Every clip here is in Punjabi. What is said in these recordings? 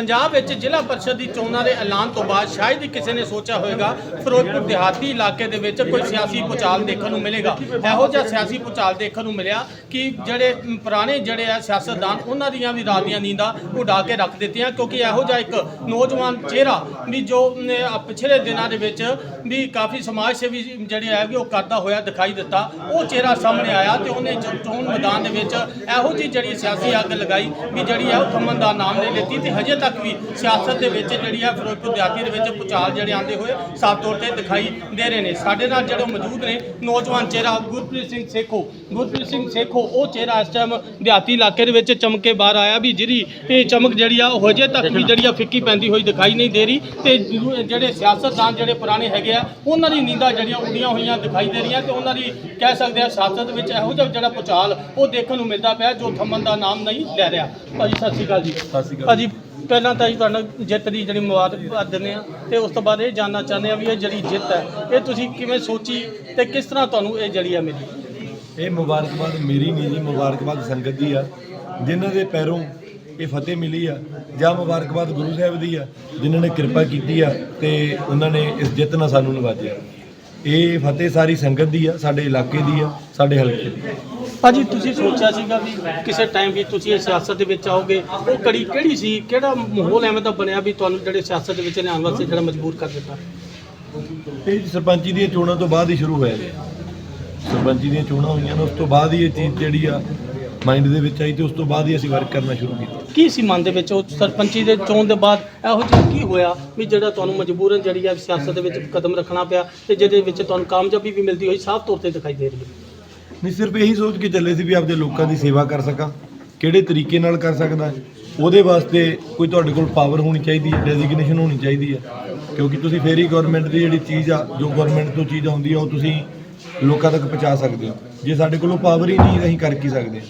ਪੰਜਾਬ ਵਿੱਚ ਜ਼ਿਲ੍ਹਾ ਪਰਿਸ਼ਦ ਦੀ ਚੋਣਾਂ ਦੇ ਐਲਾਨ ਤੋਂ ਬਾਅਦ ਸ਼ਾਇਦ ਹੀ ਕਿਸੇ ਨੇ ਸੋਚਿਆ ਹੋਵੇਗਾ ਫਿਰੋਜ਼ਪੁਰ ਦਿਹਾਤੀ ਇਲਾਕੇ ਦੇ ਵਿੱਚ ਕੋਈ ਸਿਆਸੀ ਭੁਚਾਲ ਦੇਖਣ ਨੂੰ ਮਿਲੇਗਾ। ਇਹੋ ਜਿਹਾ ਸਿਆਸੀ ਭੁਚਾਲ ਦੇਖਣ ਨੂੰ ਮਿਲਿਆ ਕਿ ਜਿਹੜੇ ਪੁਰਾਣੇ ਜਿਹੜੇ ਆ ਸਿਆਸਤਦਾਨ ਉਹਨਾਂ ਦੀਆਂ ਵੀ ਰਾਤ ਦੀਆਂ ਨੀਂਦਾਂ ਉਡਾ ਕੇ ਰੱਖ ਦਿੱਤੀਆਂ ਕਿਉਂਕਿ ਇਹੋ ਜਿਹਾ ਇੱਕ ਨੌਜਵਾਨ ਚਿਹਰਾ ਵੀ ਜੋ ਅਮ, ਪਿਛਲੇ ਦਿਨਾਂ ਦੇ ਵਿੱਚ ਵੀ ਕਾਫੀ ਸਮਾਜ ਸੇਵੀ ਜਿਹੜੇ ਹੈ ਵੀ ਉਹ ਕਰਦਾ ਹੋਇਆ ਦਿਖਾਈ ਦਿੱਤਾ। ਉਹ ਚਿਹਰਾ ਸਾਹਮਣੇ ਆਇਆ ਤੇ ਉਹਨੇ ਚ- ਚੋਣ ਮੈਦਾਨ ਦੇ ਵਿੱਚ ਇਹੋ ਜਿਹੀ ਜਿਹੜੀ ਸਿਆਸੀ ਅੱਗ ਲਗਾਈ ਵੀ ਜਿਹੜੀ ਹੈ ਉਹ ਥੰਮਣ ਦਾ ਨਾਮ ਨਹੀਂ ਲੈਤੀ ਤੇ ਹਜੇ ਤੱਕ ਵੀ ਸਿਆਸਤ ਦੇ ਵਿੱਚ ਜਿਹੜੀ ਹੈ ਫਿਰੋਜ਼ਪੁਰ ਦਿਹਾਤੀ ਦੇ ਵਿੱਚ ਪੁਚਾਲ ਜਿਹੜੇ ਆਂਦੇ ਹੋਏ ਸਾਫ਼ ਤੌਰ ਤੇ ਦਿਖਾਈ ਦੇ ਰਹੇ ਨੇ। ਸਾਡੇ ਨਾਲ ਜਿਹੜੇ ਮੌਜੂਦ ਨੇ ਨੌਜਵਾਨ ਚਿਹਰਾ ਗੁਰਪ੍ਰੀਤ ਸਿੰਘ ਸੇਖੋ। ਗੁਰਪ੍ਰੀਤ ਸਿੰਘ ਸੇਖੋ ਉਹ ਚਿਹਰਾ ਇਸ ਟਾਈਮ ਦਿਹਾਤੀ ਇਲਾਕੇ ਦੇ ਵਿੱਚ ਚਮਕ ਕੇ ਬਾਹਰ ਆਇਆ ਵੀ ਜਿਹੜੀ ਇਹ ਚਮਕ ਜਿਹੜੀ ਆ ਉਹ ਹਜੇ ਤੱਕ ਵੀ ਜਿਹੜੀ ਆ ਫਿੱਕੀ ਪੈਂਦੀ ਹੋਈ ਦਿਖਾਈ ਨਹੀਂ ਦੇ ਰਹੀ ਤੇ ਜਿਹੜੇ ਸਿਆਸਤਦਾਨ ਜਿਹੜੇ ਪੁਰਾਣੇ ਹੈਗੇ ਆ ਉਹਨਾਂ ਦੀ ਨੀਂਦਾਂ ਜਿਹੜੀਆਂ ਉਡੀਆਂ ਹੋਈਆਂ ਦਿਖਾਈ ਦੇ ਰਹੀਆਂ ਤੇ ਉਹਨਾਂ ਦੀ ਕਹਿ ਸਕਦੇ ਆ ਸਿਆਸਤ ਵਿੱਚ ਇਹੋ ਜਿਹਾ ਜਿਹੜਾ ਪੁਚਾਲ ਉਹ ਦੇਖਣ ਨੂੰ ਮਿਲਦਾ ਪਿਆ ਜੋ ਥੰਮਣ ਦਾ ਨਾਮ ਨਹੀਂ ਲੈ ਰਿਹਾ। ਭਾਜੀ ਸਤਿ ਸ਼੍ਰੀ ਅਕਾਲ ਜੀ। ਸਤਿ ਸ਼੍ਰੀ ਅਕਾਲ ਭਾਜੀ ਪਹਿਲਾਂ ਤਾਂ ਜੀ ਤੁਹਾਨੂੰ ਜਿੱਤ ਦੀ ਜਿਹੜੀ ਮੁਬਾਰਕਬਾਦ ਦਿੰਦੇ ਆ ਤੇ ਉਸ ਤੋਂ ਬਾਅਦ ਇਹ ਜਾਨਣਾ ਚਾਹੁੰਦੇ ਆ ਵੀ ਇਹ ਜਿਹੜੀ ਜਿੱਤ ਹੈ, ਇਹ ਤੁਸੀਂ ਕਿਵੇਂ ਸੋਚੀ ਤੇ ਕਿਸ ਤਰ੍ਹਾਂ ਤੁਹਾਨੂੰ ਇਹ ਜਿਹੜੀ ਆ ਮਿਲੀ? ਇਹ ਮੁਬਾਰਕਬਾਦ ਮੇਰੀ ਨਹੀਂ ਜੀ, ਮੁਬਾਰਕਬਾਦ ਸੰਗਤ ਦੀ ਆ। ਜਿਨ੍ਹਾਂ ਦੇ ਪੈਰੋਂ ਇਹ ਫਤਿਹ ਮਿਲੀ ਆ, ਜਾਂ ਮੁਬਾਰਕਬਾਦ ਗੁਰੂ ਸਾਹਿਬ ਦੀ ਆ, ਜਿਨ੍ਹਾਂ ਨੇ ਕਿਰਪਾ ਕੀਤੀ ਆ ਤੇ ਉਹਨਾਂ ਨੇ ਇਸ ਜਿੱਤ ਨਾਲ ਸਾਨੂੰ ਨਵਾਜਿਆ। ਇਹ ਫਤਿਹ ਸਾਰੀ ਸੰਗਤ ਦੀ ਆ, ਸਾਡੇ ਇਲਾਕੇ ਦੀ ਆ, ਸਾਡੇ ਹਲਕੇ ਦੀ। ਆ। ਭਾਜੀ ਤੁਸੀਂ ਸੋਚਿਆ ਸੀਗਾ ਵੀ ਕਿਸੇ ਟਾਈਮ ਵੀ ਤੁਸੀਂ ਇਹ ਸਿਆਸਤ ਦੇ ਵਿੱਚ ਆਓਗੇ ਉਹ ਕੜੀ ਕਿਹੜੀ ਸੀ? ਕਿਹੜਾ ਮਾਹੌਲ ਐਵੇਂ ਦਾ ਬਣਿਆ ਵੀ ਤੁਹਾਨੂੰ ਜਿਹੜੇ ਸਿਆਸਤ ਦੇ ਵਿੱਚ ਲਿਆਉਣ ਵਾਸਤੇ ਜਿਹੜਾ ਮਜਬੂਰ ਕਰ ਦਿੱਤਾ? ਇਹ ਸਰਪੰਚੀ ਦੀਆਂ ਚੋਣਾਂ ਤੋਂ ਬਾਅਦ ਹੀ ਸ਼ੁਰੂ ਹੋਇਆ ਜੀ। ਸਰਪੰਚੀ ਦੀਆਂ ਚੋਣਾਂ ਹੋਈਆਂ ਨੇ ਉਸ ਤੋਂ ਬਾਅਦ ਹੀ ਇਹ ਚੀਜ਼ ਜਿਹੜੀ ਆ ਮਾਈਂਡ ਦੇ ਵਿੱਚ ਆਈ ਤੇ ਉਸ ਤੋਂ ਬਾਅਦ ਹੀ ਅਸੀਂ ਵਰਕ ਕਰਨਾ ਸ਼ੁਰੂ ਕੀਤਾ। ਕੀ ਸੀ ਮਨ ਦੇ ਵਿੱਚ ਉਹ ਸਰਪੰਚੀ ਦੇ ਚੋਣ ਦੇ ਬਾਅਦ? ਇਹੋ ਜਿਹਾ ਕੀ ਹੋਇਆ ਵੀ ਜਿਹੜਾ ਤੁਹਾਨੂੰ ਮਜਬੂਰਨ ਜਿਹੜੀ ਆ ਸਿਆਸਤ ਦੇ ਵਿੱਚ ਕਦਮ ਰੱਖਣਾ ਪਿਆ ਤੇ ਜਿਹਦੇ ਵਿੱਚ ਤੁਹਾਨੂੰ ਕਾਮਯਾਬੀ ਵੀ ਮਿਲਦੀ ਹੋਈ ਸਾਫ਼ ਤੌਰ ਤੇ ਦਿਖਾਈ ਦੇ ਰਹੀ ਹੈ? ਨਹੀਂ, ਸਿਰਫ ਇਹੀ ਸੋਚ ਕੇ ਚੱਲੇ ਸੀ ਵੀ ਆਪਦੇ ਲੋਕਾਂ ਦੀ ਸੇਵਾ ਕਰ ਸਕਾਂ। ਕਿਹੜੇ ਤਰੀਕੇ ਨਾਲ ਕਰ ਸਕਦਾ? ਉਹਦੇ ਵਾਸਤੇ ਕੋਈ ਤੁਹਾਡੇ ਕੋਲ ਪਾਵਰ ਹੋਣੀ ਚਾਹੀਦੀ ਹੈ ਡੈਜ਼ਿਗਨੇਸ਼ਨ ਹੋਣੀ ਚਾਹੀਦੀ ਹੈ। ਕਿਉਂਕਿ ਤੁਸੀਂ ਫੇਰ ਹੀ ਗਵਰਨਮੈਂਟ ਦੀ ਜਿਹੜੀ ਚੀਜ਼ ਆ, ਜੋ ਗਵਰਨਮੈਂਟ ਤੋਂ ਚੀਜ਼ ਆਉਂਦੀ ਆ, ਉਹ ਤੁਸੀਂ ਲੋਕਾਂ ਤੱਕ ਪਹੁੰਚਾ ਸਕਦੇ ਹੋ। ਜੇ ਸਾਡੇ ਕੋਲੋਂ ਪਾਵਰ ਹੀ ਨਹੀਂ, ਅਸੀਂ ਕਰ ਕੀ ਸਕਦੇ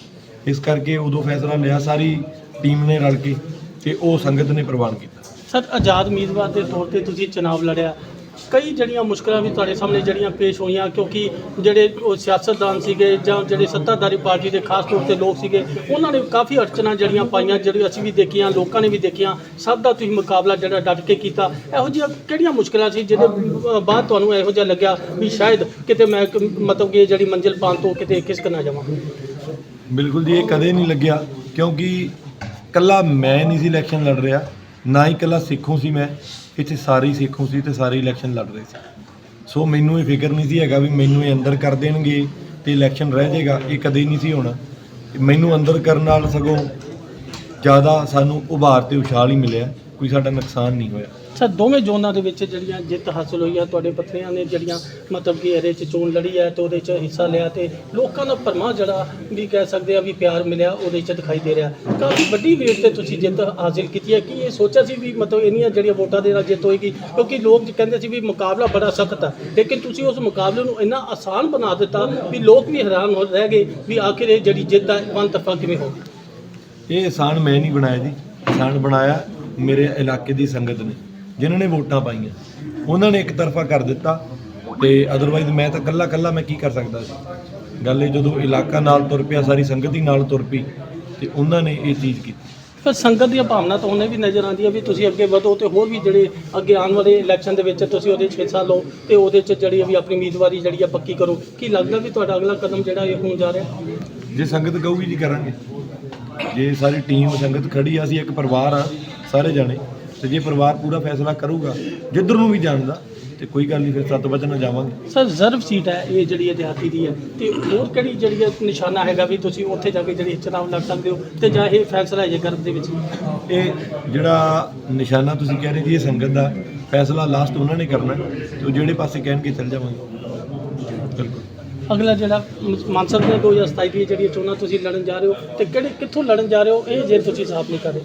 ਇਸ ਕਰਕੇ ਉਦੋਂ ਫੈਸਲਾ ਲਿਆ, ਸਾਰੀ ਟੀਮ ਨੇ ਰਲ ਕੇ ਤੇ ਉਹ ਸੰਗਤ ਨੇ ਪ੍ਰਵਾਨ ਕੀਤਾ। ਸਰ, ਆਜ਼ਾਦ ਉਮੀਦਵਾਰ ਦੇ ਤੌਰ ਤੇ ਤੁਸੀਂ ਚੁਣਾਵ ਲੜਿਆ। ਕਈ ਜਿਹੜੀਆਂ ਮੁਸ਼ਕਲਾਂ ਵੀ ਤੁਹਾਡੇ ਸਾਹਮਣੇ ਜਿਹੜੀਆਂ ਪੇਸ਼ ਹੋਈਆਂ, ਕਿਉਂਕਿ ਜਿਹੜੇ ਉਹ ਸਿਆਸਤਦਾਨ ਸੀਗੇ ਜਾਂ ਜਿਹੜੇ ਸੱਤਾਧਾਰੀ ਪਾਰਟੀ ਦੇ ਖਾਸ ਤੌਰ ਤੇ ਲੋਕ ਸੀਗੇ, ਉਹਨਾਂ ਨੇ ਕਾਫੀ ਅੜਚਨਾਂ ਜਿਹੜੀਆਂ ਪਾਈਆਂ, ਜਿਹੜੀ ਅਸੀਂ ਵੀ ਦੇਖੀਆਂ, ਲੋਕਾਂ ਨੇ ਵੀ ਦੇਖੀਆਂ, ਸਭ ਦਾ ਤੁਸੀਂ ਮੁਕਾਬਲਾ ਜਿਹੜਾ ਡਟ ਕੇ ਕੀਤਾ। ਇਹੋ ਜਿਹੀਆਂ ਕਿਹੜੀਆਂ ਮੁਸ਼ਕਲਾਂ ਸੀ ਜਿਹਦੇ ਬਾਅਦ ਤੁਹਾਨੂੰ ਇਹੋ ਜਿਹਾ ਲੱਗਿਆ ਵੀ ਸ਼ਾਇਦ ਕਿਤੇ ਮੈਂ ਮਤਲਬ ਕਿ ਜਿਹੜੀ ਮੰਜ਼ਿਲ ਪਾਉਣ ਤੋਂ ਕਿਤੇ ਕਿਸਕ ਨਾ ਜਾਵਾਂ? ਬਿਲਕੁਲ ਜੀ, ਇਹ ਕਦੇ ਨਹੀਂ ਲੱਗਿਆ, ਕਿਉਂਕਿ ਕੱਲਾ ਮੈਂ ਨਹੀਂ ਸੀ ਇਲੈਕਸ਼ਨ ਲੜ ਰਿਹਾ, ਨਾ ਹੀ ਕੱਲਾ ਸਿੱਖੋਂ ਸੀ ਮੈਂ। ਇੱਥੇ ਸਾਰੇ ਹੀ ਸਿੱਖੋਂ ਸੀ ਤੇ ਸਾਰੇ ਇਲੈਕਸ਼ਨ ਲੜ ਰਹੇ ਸੀ। ਸੋ ਮੈਨੂੰ ਇਹ ਫਿਕਰ ਨਹੀਂ ਸੀ ਹੈਗਾ ਵੀ ਮੈਨੂੰ ਇਹ ਅੰਦਰ ਕਰ ਦੇਣਗੇ ਤੇ ਇਲੈਕਸ਼ਨ ਰਹਿ ਜਾਏਗਾ, ਇਹ ਕਦੇ ਨਹੀਂ ਸੀ ਹੋਣਾ। ਮੈਨੂੰ ਅੰਦਰ ਕਰਨ ਨਾਲ ਸਗੋਂ ਜ਼ਿਆਦਾ ਸਾਨੂੰ ਉਭਾਰ ਤੇ ਉਛਾਲ ਹੀ ਮਿਲਿਆ, ਕੋਈ ਸਾਡਾ ਨੁਕਸਾਨ ਨਹੀਂ ਹੋਇਆ। ਸਰ, ਦੋਵੇਂ ਜ਼ੋਨਾਂ ਦੇ ਵਿੱਚ ਜਿਹੜੀਆਂ ਜਿੱਤ ਹਾਸਲ ਹੋਈ ਆ, ਤੁਹਾਡੇ ਪਤਨੀਆਂ ਨੇ ਜਿਹੜੀਆਂ ਮਤਲਬ ਕਿ ਇਹਦੇ 'ਚ ਚੋਣ ਲੜੀ ਹੈ ਤੇ ਉਹਦੇ 'ਚ ਹਿੱਸਾ ਲਿਆ ਤੇ ਲੋਕਾਂ ਦਾ ਭਰਮਾ ਜਿਹੜਾ ਵੀ ਕਹਿ ਸਕਦੇ ਆ ਵੀ ਪਿਆਰ ਮਿਲਿਆ, ਉਹਦੇ 'ਚ ਦਿਖਾਈ ਦੇ ਰਿਹਾ। ਕਾਫੀ ਵੱਡੀ ਵੇਟ ਤੇ ਤੁਸੀਂ ਜਿੱਤ ਹਾਸਲ ਕੀਤੀ ਹੈ। ਕਿ ਇਹ ਸੋਚਿਆ ਸੀ ਵੀ ਮਤਲਬ ਇੰਨੀਆਂ ਜਿਹੜੀਆਂ ਵੋਟਾਂ ਦੇ ਨਾਲ ਜਿੱਤ ਹੋਏਗੀ? ਕਿਉਂਕਿ ਲੋਕ ਕਹਿੰਦੇ ਸੀ ਵੀ ਮੁਕਾਬਲਾ ਬੜਾ ਸਖਤ ਹੈ ਲੇਕਿਨ ਤੁਸੀਂ ਉਸ ਮੁਕਾਬਲੇ ਨੂੰ ਇੰਨਾ ਆਸਾਨ ਬਣਾ ਦਿੱਤਾ ਵੀ ਲੋਕ ਵੀ ਹੈਰਾਨ ਹੋ ਰਹਿ ਗਏ ਵੀ ਆਖਿਰ ਇਹ ਜਿਹੜੀ ਜਿੱਤ ਹੈ ਵਨ ਕਿਵੇਂ ਹੋ ਇਹ ਆਸਾਨ ਮੈਂ ਨਹੀਂ ਬਣਾਇਆ ਜੀ। ਆਸਾਨ ਬਣਾਇਆ ਮੇਰੇ ਇਲਾਕੇ ਦੀ ਸੰਗਤ ਨੇ। ਜਿਨ੍ਹਾਂ ਨੇ ਵੋਟਾਂ ਪਾਈਆਂ ਉਹਨਾਂ ਨੇ ਇੱਕ ਤਰਫਾ ਕਰ ਦਿੱਤਾ ਤੇ ਅਦਰਵਾਈਜ਼ ਮੈਂ ਤਾਂ ਕੱਲਾ ਕੱਲਾ ਮੈਂ ਕੀ ਕਰ ਸਕਦਾ ਸੀ? ਗੱਲ ਇਹ ਜਦੋਂ ਇਲਾਕਾ ਨਾਲ ਤੁਰ ਪਿਆ ਸਾਰੀ ਸੰਗਤ ਹੀ ਨਾਲ ਤੁਰ ਪਈ ਤੇ ਉਹਨਾਂ ਨੇ ਇਹ ਚੀਜ਼ ਕੀਤੀ। ਫਿਰ ਸੰਗਤ ਦੀਆਂ ਭਾਵਨਾ ਤਾਂ ਉਹਨੇ ਵੀ ਨਜ਼ਰ ਆਉਂਦੀ ਹੈ ਵੀ ਤੁਸੀਂ ਅੱਗੇ ਵਧੋ ਤੇ ਹੋਰ ਵੀ ਜਿਹੜੇ ਅੱਗੇ ਆਉਣ ਵਾਲੇ ਇਲੈਕਸ਼ਨ ਦੇ ਵਿੱਚ ਤੁਸੀਂ ਉਹਦੇ 'ਚ ਹਿੱਸਾ ਲਓ ਤੇ ਉਹਦੇ 'ਚ ਜਿਹੜੀ ਵੀ ਆਪਣੀ ਉਮੀਦਵਾਰੀ ਜਿਹੜੀ ਆ ਪੱਕੀ ਕਰੋ। ਕੀ ਲੱਗਦਾ ਵੀ ਤੁਹਾਡਾ ਅਗਲਾ ਕਦਮ ਜਿਹੜਾ ਇਹ ਹੋਣ ਜਾ ਰਿਹਾ? ਜੇ ਸੰਗਤ ਕਹੂਗੀ ਜੀ ਕਰਾਂਗੇ। ਜੇ ਸਾਰੀ ਟੀਮ ਸੰਗਤ ਖੜੀ ਆ ਅਸੀਂ ਇੱਕ ਪਰਿਵਾਰ ਆ ਸਾਰੇ ਜਾਣੇ। ਤੇ ਜੇ ਪਰਿਵਾਰ ਪੂਰਾ ਫੈਸਲਾ ਕਰੂਗਾ ਜਿੱਧਰ ਨੂੰ ਵੀ ਜਾਣਦਾ ਤੇ ਕੋਈ ਗੱਲ ਨਹੀਂ ਫਿਰ ਸੱਤ ਵਜੇ ਜਾਵਾਂਗੇ। ਸਰ ਰਿਜ਼ਰਵ ਸੀਟ ਹੈ ਇਹ ਜਿਹੜੀ ਇਤਿਹਾਸੀ ਦੀ ਹੈ। ਤੇ ਹੋਰ ਕਿਹੜੀ ਜਿਹੜੀ ਹੈ ਨਿਸ਼ਾਨਾ ਹੈਗਾ ਵੀ ਤੁਸੀਂ ਉੱਥੇ ਜਾ ਕੇ ਜਿਹੜੀ ਚੁਣਾਵ ਲੜ ਸਕਦੇ ਹੋ ਤੇ ਜਾਂ ਇਹ ਫੈਸਲਾ ਹੈ ਜੇ ਗਰਭ ਦੇ ਵਿੱਚ? ਇਹ ਜਿਹੜਾ ਨਿਸ਼ਾਨਾ ਤੁਸੀਂ ਕਹਿ ਰਹੇ ਜੀ ਇਹ ਸੰਗਤ ਦਾ ਫੈਸਲਾ ਲਾਸਟ ਉਹਨਾਂ ਨੇ ਕਰਨਾ ਹੈ ਤੇ ਉਹ ਜਿਹੜੇ ਪਾਸੇ ਕਹਿਣਗੇ ਚੱਲ ਜਾਵਾਂਗੇ। ਬਿਲਕੁਲ। ਅਗਲਾ ਜਿਹੜਾ ਮਾਨਸਰ ਦੇ 2027 ਦੀ ਜਿਹੜੀ ਚੋਣਾਂ ਤੁਸੀਂ ਲੜਨ ਜਾ ਰਹੇ ਹੋ ਤੇ ਕਿਹੜੇ ਕਿੱਥੋਂ ਲੜਨ ਜਾ ਰਹੇ ਹੋ? ਇਹ ਜੇ ਤੁਸੀਂ ਸਾਫ਼ ਨਹੀਂ ਕਰ ਰਹੇ।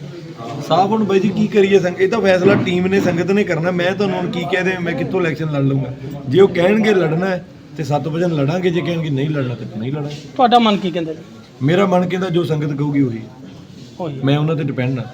ਸਾਫ਼ ਹੁਣ ਬਾਈ ਜੀ ਕੀ ਕਰੀਏ ਸੰਗ ਇਹ ਤਾਂ ਫੈਸਲਾ ਟੀਮ ਨੇ ਸੰਗਤ ਨੇ ਕਰਨਾ। ਮੈਂ ਤੁਹਾਨੂੰ ਹੁਣ ਕੀ ਕਹਿ ਦੇ ਮੈਂ ਕਿੱਥੋਂ ਇਲੈਕਸ਼ਨ ਲੜ ਲੂੰਗਾ ਜੇ ਉਹ ਕਹਿਣਗੇ ਲੜਨਾ ਹੈ ਤੇ ਸੱਤ ਵਜੇ ਲੜਾਂਗੇ ਜੇ ਕਹਿਣਗੇ ਨਹੀਂ ਲੜਨਾ ਤੇ ਨਹੀਂ ਲੜਾਂਗੇ। ਤੁਹਾਡਾ ਮਨ ਕੀ ਕਹਿੰਦਾ ਜੀ? ਮੇਰਾ ਮਨ ਕਹਿੰਦਾ ਜੋ ਸੰਗਤ ਕਹੂਗੀ ਉਹੀ। ਹੋਈ ਮੈਂ ਉਹਨਾਂ ਤੇ ਡਿਪੈਂਡ ਹਾਂ।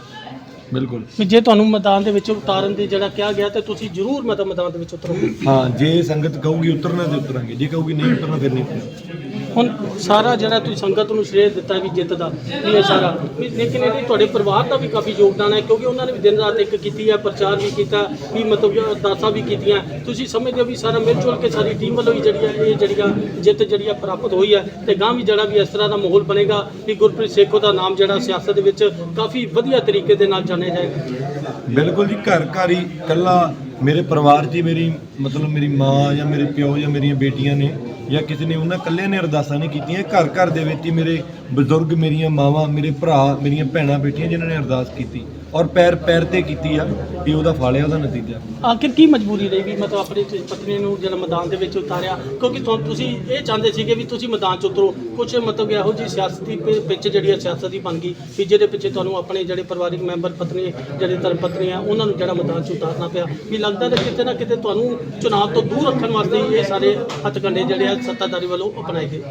ਬਿਲਕੁਲ। ਵੀ ਜੇ ਤੁਹਾਨੂੰ ਮੈਦਾਨ ਦੇ ਵਿੱਚ ਉਤਾਰਨ ਦੀ ਜਿਹੜਾ ਕਿਹਾ ਗਿਆ ਤੇ ਤੁਸੀਂ ਜ਼ਰੂਰ ਮੈਦਾਨ ਦੇ ਵਿੱਚ ਉਤਰੋਗੇ। ਹਾਂ ਜੇ ਸੰਗਤ ਕਹੂਗੀ ਉਤਰਨਾ ਤੇ ਉਤਰਾਂਗੇ। ਜੇ ਕਹੂਗੀ ਨਹੀਂ ਉਤਰਨਾ ਫਿਰ ਨਹੀਂ ਉਤਰਾਂਗੇ ਹੁਣ ਸਾਰਾ ਜਿਹੜਾ ਤੁਸੀਂ ਸੰਗਤ ਨੂੰ ਸ਼੍ਰੇਅ ਦਿੱਤਾ ਵੀ ਜਿੱਤ ਦਾ, ਵੀ ਇਹ ਸਾਰਾ। ਵੀ ਲੇਕਿਨ ਇਹਦੇ ਤੁਹਾਡੇ ਪਰਿਵਾਰ ਦਾ ਵੀ ਕਾਫੀ ਯੋਗਦਾਨ ਹੈ, ਕਿਉਂਕਿ ਉਹਨਾਂ ਨੇ ਵੀ ਦਿਨ ਰਾਤ ਇੱਕ ਕੀਤੀ ਹੈ, ਪ੍ਰਚਾਰ ਵੀ ਕੀਤਾ, ਵੀ ਮਤਲਬ ਕਿ ਅਰਦਾਸਾਂ ਵੀ ਕੀਤੀਆਂ। ਤੁਸੀਂ ਸਮਝਦੇ ਹੋ ਵੀ ਸਾਰਾ ਮਿਲ ਜੁਲ ਕੇ ਸਾਰੀ ਟੀਮ ਵੱਲੋਂ ਹੀ ਜਿਹੜੀ ਹੈ, ਇਹ ਜਿਹੜੀ ਆ ਜਿੱਤ ਜਿਹੜੀ ਆ ਪ੍ਰਾਪਤ ਹੋਈ ਹੈ। ਤੇ ਗਾਂ ਵੀ ਜਿਹੜਾ ਵੀ ਇਸ ਤਰ੍ਹਾਂ ਦਾ ਮਾਹੌਲ ਬਣੇਗਾ ਵੀ ਗੁਰਪ੍ਰੀਤ ਸੇਖੋ ਦਾ ਨਾਮ ਜਿਹੜਾ ਸਿਆਸਤ ਦੇ ਵਿੱਚ ਕਾਫੀ ਵਧੀਆ ਤਰੀਕੇ ਦੇ ਨਾਲ ਜਾਣਿਆ ਜਾਏਗਾ। ਬਿਲਕੁਲ ਜੀ, ਘਰ ਘਰ ਹੀ ਕੱਲਾ ਮੇਰੇ ਪਰਿਵਾਰ 'ਚ ਹੀ ਮੇਰੀ ਮਤਲਬ ਮੇਰੀ ਮਾਂ ਜਾਂ ਮੇਰੇ ਪਿਓ ਜਾਂ ਮੇਰੀਆਂ ਬੇਟੀਆਂ ਨੇ ਜਾਂ ਕਿਸੇ ਨੇ ਉਹਨਾਂ ਇਕੱਲਿਆਂ ਨੇ ਅਰਦਾਸਾਂ ਨਹੀਂ ਕੀਤੀਆਂ ਘਰ ਘਰ ਦੇ ਵਿੱਚ ਹੀ ਮੇਰੇ ਬਜ਼ੁਰਗ, ਮੇਰੀਆਂ ਮਾਵਾਂ, ਮੇਰੇ ਭਰਾ, ਮੇਰੀਆਂ ਭੈਣਾਂ, ਬੇਟੀਆਂ ਜਿਨ੍ਹਾਂ ਨੇ ਅਰਦਾਸ ਕੀਤੀ। ਔਰ ਪੈਰ ਪੈਰ ਤੇ ਕੀਤੀ ਆ ਇਹ ਉਹਦਾ ਫਲ ਹੈ ਉਹਦਾ ਨਤੀਜਾ। ਆਖਿਰ ਕੀ ਮਜਬੂਰੀ ਰਹੀ ਵੀ ਮਤਲਬ ਆਪਣੀ ਪਤਨੀ ਨੂੰ ਜਿਹੜਾ ਮੈਦਾਨ ਦੇ ਵਿੱਚ ਉਤਾਰਿਆ? ਕਿਉਂਕਿ ਤੁਹਾਨੂੰ ਤੁਸੀਂ ਇਹ ਚਾਹੁੰਦੇ ਸੀਗੇ ਵੀ ਤੁਸੀਂ ਮੈਦਾਨ 'ਚ ਉਤਰੋ। ਕੁਝ ਮਤਲਬ ਇਹੋ ਜਿਹੀ ਸਿਆਸਤੀ ਪਿ- ਪਿੱਚ ਜਿਹੜੀ ਹੈ ਸਿਆਸਤ ਦੀ ਬਣ ਗਈ ਵੀ ਜਿਹਦੇ ਪਿੱਛੇ ਤੁਹਾਨੂੰ ਆਪਣੇ ਜਿਹੜੇ ਪਰਿਵਾਰਿਕ ਮੈਂਬਰ ਪਤਨੀ ਜਿਹੜੇ ਧਰਮ ਪਤਨੀ ਆ ਉਹਨਾਂ ਨੂੰ ਜਿਹੜਾ ਮੈਦਾਨ 'ਚ ਉਤਾਰਨਾ ਪਿਆ। ਵੀ ਲੱਗਦਾ ਕਿ ਕਿਤੇ ਨਾ ਕਿਤੇ ਤੁਹਾਨੂੰ ਚੁਣਾਵ ਤੋਂ ਦੂਰ ਰੱਖਣ ਵਾਸਤੇ ਹੀ ਇਹ ਸਾਰੇ ਹੱਥਕੰਡੇ ਜਿਹੜੇ ਆ ਸੱਤਾਧਾਰੀ ਵੱਲੋਂ ਅਪਣਾਏ ਗਏ।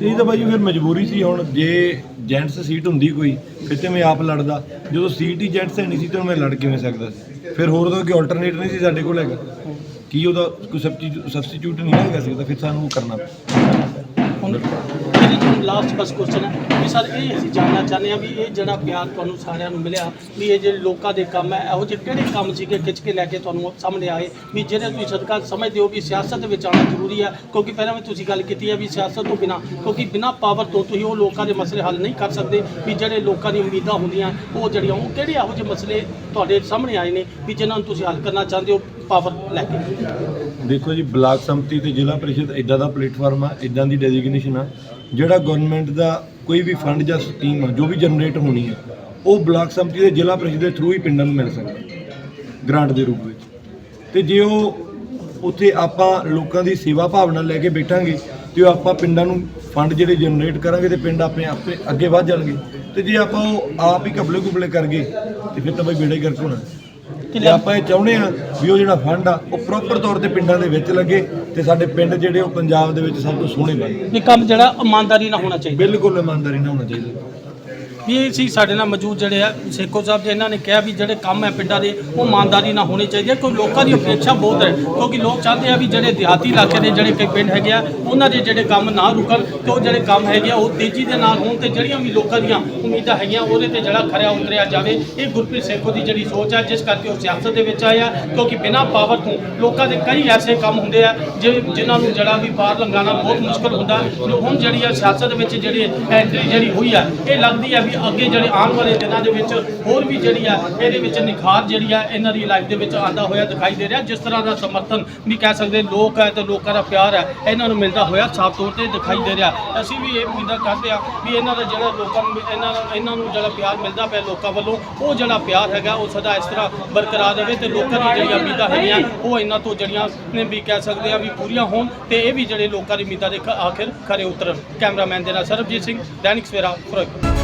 ਤੇ ਇਹ ਤਾਂ ਬਾਈ ਫਿਰ ਮਜਬੂਰੀ ਸੀ ਹੁਣ। ਜੇ ਜੈਂਟਸ ਸੀਟ ਹੁੰਦੀ ਕੋਈ ਇੱਥੇ ਮੈਂ ਆਪ ਲੜਦਾ। ਜਦੋਂ ਸੀਟ ਹੀ ਜੈਂਟਸ ਹੈ ਨਹੀਂ ਸੀ ਤਾਂ ਮੈਂ ਲੜ ਕਿਵੇਂ ਸਕਦਾ ਸੀ? ਫਿਰ ਹੋਰ ਉਹਦਾ ਕੋਈ ਆਲਟਰਨੇਟ ਨਹੀਂ ਸੀ ਸਾਡੇ ਕੋਲ ਹੈਗਾ। ਕੀ ਉਹਦਾ ਕੋਈ ਸਬਸਟੀਟਿਊਟ ਨਹੀਂ ਹੈਗਾ ਸੀ ਤਾਂ ਫਿਰ ਸਾਨੂੰ ਉਹ ਕਰਨਾ ਪਿਆ। ਮੇਰੀ ਜੋ ਲਾਸਟ ਬਸ ਕੁਐਸਚਨ ਹੈ। ਵੀ ਸਰ, ਇਹ ਅਸੀਂ ਜਾਣਨਾ ਚਾਹੁੰਦੇ ਹਾਂ ਵੀ ਇਹ ਜਿਹੜਾ ਪਿਆਰ ਤੁਹਾਨੂੰ ਸਾਰਿਆਂ ਨੂੰ ਮਿਲਿਆ, ਵੀ ਇਹ ਜਿਹੜੇ ਲੋਕਾਂ ਦੇ ਕੰਮ ਹੈ, ਇਹੋ ਜਿਹੇ ਕਿਹੜੇ ਕੰਮ ਸੀਗੇ ਖਿੱਚ ਕੇ ਲੈ ਕੇ ਤੁਹਾਨੂੰ ਸਾਹਮਣੇ ਆਏ? ਵੀ ਜਿਹੜੇ ਤੁਸੀਂ ਸਦਕਾ ਸਮਝਦੇ ਹੋ ਵੀ ਸਿਆਸਤ ਦੇ ਵਿੱਚ ਆਉਣਾ ਜ਼ਰੂਰੀ ਹੈ, ਕਿਉਂਕਿ ਪਹਿਲਾਂ ਵੀ ਤੁਸੀਂ ਗੱਲ ਕੀਤੀ ਹੈ ਵੀ ਸਿਆਸਤ ਤੋਂ ਬਿਨਾ, ਕਿਉਂਕਿ ਬਿਨਾ ਪਾਵਰ ਤੋਂ ਤੁਸੀਂ ਉਹ ਲੋਕਾਂ ਦੇ ਮਸਲੇ ਹੱਲ ਨਹੀਂ ਕਰ ਸਕਦੇ, ਵੀ ਜਿਹੜੇ ਲੋਕਾਂ ਦੀ ਉਮੀਦਾਂ ਹੁੰਦੀਆਂ, ਉਹ ਜਿਹੜੀਆਂ, ਉਹ ਕਿਹੜੇ ਇਹੋ ਜਿਹੇ ਮਸਲੇ ਤੁਹਾਡੇ ਸਾਹਮਣੇ ਆਏ ਨੇ, ਵੀ ਜਿਨ੍ਹਾਂ ਨੂੰ ਤੁਸੀਂ ਹੱਲ ਕਰਨਾ ਚਾਹੁੰਦੇ ਹੋ ਪਾਵਰ ਲੈ ਕੇ? ਦੇਖੋ ਜੀ, ਬਲਾਕ ਸੰਮਤੀ ਤੇ ਜ਼ਿਲ੍ਹਾ ਪਰਿਸ਼ਦ ਇਦਾਂ ਦਾ ਪਲੇਟਫਾਰਮ ਆ ਇਦਾਂ ਦੀ ਡੈਜ਼ਿਗਨੇਸ਼ਨ ਆ। ਜਿਹੜਾ ਗਵਰਨਮੈਂਟ ਦਾ ਕੋਈ ਵੀ ਫੰਡ ਜਾਂ ਸਕੀਮ ਆ, ਜੋ ਵੀ ਜਨਰੇਟ ਹੋਣੀ ਹੈ ਉਹ ਬਲਾਕ ਸੰਮਤੀ ਦੇ ਜ਼ਿਲ੍ਹਾ ਪ੍ਰੀਸ਼ਦ ਦੇ ਥਰੂ ਹੀ ਪਿੰਡਾਂ ਨੂੰ ਮਿਲ ਸਕਦਾ ਗ੍ਰਾਂਟ ਦੇ ਰੂਪ ਵਿੱਚ। ਤੇ ਜੇ ਉਹ ਉੱਥੇ ਆਪਾਂ ਲੋਕਾਂ ਦੀ ਸੇਵਾ ਭਾਵਨਾ ਲੈ ਕੇ ਬੈਠਾਂਗੇ, ਤੇ ਉਹ ਆਪਾਂ ਪਿੰਡਾਂ ਨੂੰ ਫੰਡ ਜਿਹੜੇ ਜਨਰੇਟ ਕਰਾਂਗੇ ਤੇ ਪਿੰਡ ਆਪਣੇ ਆਪੇ ਅੱਗੇ ਵਧ ਜਾਣਗੇ। ਤੇ ਜੇ ਆਪਾਂ ਉਹ ਆਪ ਹੀ ਕਬਲੇ ਕੁਬਲੇ ਕਰ ਗਏ ਤੇ ਫਿਰ ਤਾਂ ਬਈ ਬੇੜਾ ਹੀ ਗਰਕ ਹੋਣਾ। ਤੇ ਆਪਾਂ ਇਹ ਚਾਹੁੰਦੇ ਆ ਵੀ ਉਹ ਜਿਹੜਾ ਫੰਡ ਆ ਉਹ ਪ੍ਰੋਪਰ ਤੌਰ ਤੇ ਪਿੰਡਾਂ ਦੇ ਵਿੱਚ ਲੱਗੇ ਤੇ ਸਾਡੇ ਪਿੰਡ ਜਿਹੜੇ ਉਹ ਪੰਜਾਬ ਦੇ ਵਿੱਚ ਸਭ ਤੋਂ ਸੋਹਣੇ ਬਣ। ਵੀ ਕੰਮ ਜਿਹੜਾ ਇਮਾਨਦਾਰੀ ਨਾਲ ਹੋਣਾ ਚਾਹੀਦਾ। ਬਿਲਕੁਲ ਇਮਾਨਦਾਰੀ ਨਾਲ ਹੋਣਾ ਚਾਹੀਦਾ। ਵੀ ਇਹ ਸੀ ਸਾਡੇ ਨਾਲ ਮੌਜੂਦ ਜਿਹੜੇ ਆ ਸੇਖੋ ਸਾਹਿਬ ਜੀ ਇਹਨਾਂ ਨੇ ਕਿਹਾ ਵੀ ਜਿਹੜੇ ਕੰਮ ਹੈ ਪਿੰਡਾਂ ਦੇ ਉਹ ਇਮਾਨਦਾਰੀ ਨਾਲ ਹੋਣੇ ਚਾਹੀਦੇ ਆ, ਕਿਉਂਕਿ ਲੋਕਾਂ ਦੀ ਅਪੇક્ષਾ ਬਹੁਤ ਹੈ ਕਿਉਂਕਿ ਲੋਕ ਚਾਹੁੰਦੇ ਆ ਵੀ ਜਿਹੜੇ ਦਿਹਾਤੀ ਇਲਾਕੇ ਦੇ ਜਿਹੜੇ ਕਈ ਪਿੰਡ ਹੈਗੇ ਆ ਉਹਨਾਂ ਦੇ ਜਿਹੜੇ ਕੰਮ ਨਾ ਰੁਕਣ ਤੇ ਉਹ ਜਿਹੜੇ ਕੰਮ ਹੈਗੇ ਆ ਉਹ ਤੇਜ਼ੀ ਦੇ ਨਾਲ ਹੋਣ ਤੇ ਜਿਹੜੀਆਂ ਵੀ ਲੋਕਾਂ ਦੀਆਂ ਉਮੀਦਾਂ ਹੈਗੀਆਂ ਉਹਦੇ ਤੇ ਜਿਹੜਾ ਖਰਿਆ ਉਤਰਿਆ ਜਾਵੇ ਇਹ ਗੁਰਪ੍ਰੀਤ ਸੇਖੋ ਦੀ ਜਿਹੜੀ ਸੋਚ ਹੈ ਜਿਸ ਕਰਕੇ ਉਹ ਸਿਆਸਤ ਦੇ ਵਿੱਚ ਆਇਆ ਕਿਉਂਕਿ ਬਿਨਾਂ ਪਾਵਰ ਤੋਂ ਲੋਕਾਂ ਦੇ ਕਈ ਐਸੇ ਕੰਮ ਹੁੰਦੇ ਆ ਜਿ- ਜਿਨ੍ਹਾਂ ਨੂੰ ਜਿਹੜਾ ਵੀ ਬਾਹਰ ਲੰਘਾਉਣਾ ਬਹੁਤ ਮੁਸ਼ਕਲ ਹੁੰਦਾ ਹੁਣ ਜਿਹੜੀ ਆ ਸਿਆਸਤ ਦੇ ਵਿੱਚ ਜਿਹੜੀ ਐਂਟਰੀ ਜਿਹੜੀ ਹੋਈ ਆ ਇਹ ਲੱਗਦੀ ਆ ਵੀ ਕਿ ਅੱਗੇ ਜਿਹੜੇ ਆਉਣ ਵਾਲੇ ਦਿਨਾਂ ਦੇ ਵਿੱਚ ਹੋਰ ਵੀ ਜਿਹੜੀ ਆ, ਇਹਦੇ ਵਿੱਚ ਨਿਖਾਰ ਜਿਹੜੀ ਆ, ਇਹਨਾਂ ਦੀ ਲਾਈਫ ਦੇ ਵਿੱਚ ਆਂਦਾ ਹੋਇਆ ਦਿਖਾਈ ਦੇ ਰਿਹਾ। ਜਿਸ ਤਰ੍ਹਾਂ ਦਾ ਸਮਰਥਨ ਵੀ ਕਹਿ ਸਕਦੇ, ਲੋਕ ਹੈ ਤੇ ਲੋਕਾਂ ਦਾ ਪਿਆਰ ਹੈ, ਇਹਨਾਂ ਨੂੰ ਮਿਲਦਾ ਹੋਇਆ ਸਾਫ਼ ਤੌਰ ਤੇ ਦਿਖਾਈ ਦੇ ਰਿਹਾ। ਅਸੀਂ ਵੀ ਇਹ ਉਮੀਦਾਂ ਕਰਦੇ ਆ ਵੀ ਇਹਨਾਂ ਦਾ ਜਿਹੜਾ ਲੋਕਾਂ ਨੂੰ, ਇਹਨਾਂ ਇਹਨਾਂ ਨੂੰ ਜਿਹੜਾ ਪਿਆਰ ਮਿਲਦਾ ਪਿਆ ਲੋਕਾਂ ਵੱਲੋਂ, ਉਹ ਜਿਹੜਾ ਪਿਆਰ ਹੈਗਾ, ਉਹ ਸਦਾ ਇਸ ਤਰ੍ਹਾਂ ਬਰਕਰਾਰ ਰਹੇ ਤੇ ਲੋਕਾਂ ਦੀ ਜਿਹੜੀਆਂ ਉਮੀਦਾਂ ਹੈਗੀਆਂ, ਉਹ ਇਹਨਾਂ ਤੋਂ ਜਿਹੜੀਆਂ ਨੇ ਵੀ ਕਹਿ ਸਕਦੇ ਆ ਵੀ ਪੂਰੀਆਂ ਹੋਣ ਤੇ ਇਹ ਵੀ ਜਿਹੜੇ ਲੋਕਾਂ ਦੀ ਉਮੀਦਾਂ ਦੇ ਆਖਿਰ ਖਰੇ ਉਤਰਨ। ਕੈਮਰਾਮੈਨ ਦੇ ਨਾਲ ਸਰਬਜੀਤ ਸਿੰਘ, ਦੈਨਿਕ ਸਵੇਰਾ, ਫਿਰੋਜ਼ਪੁਰ।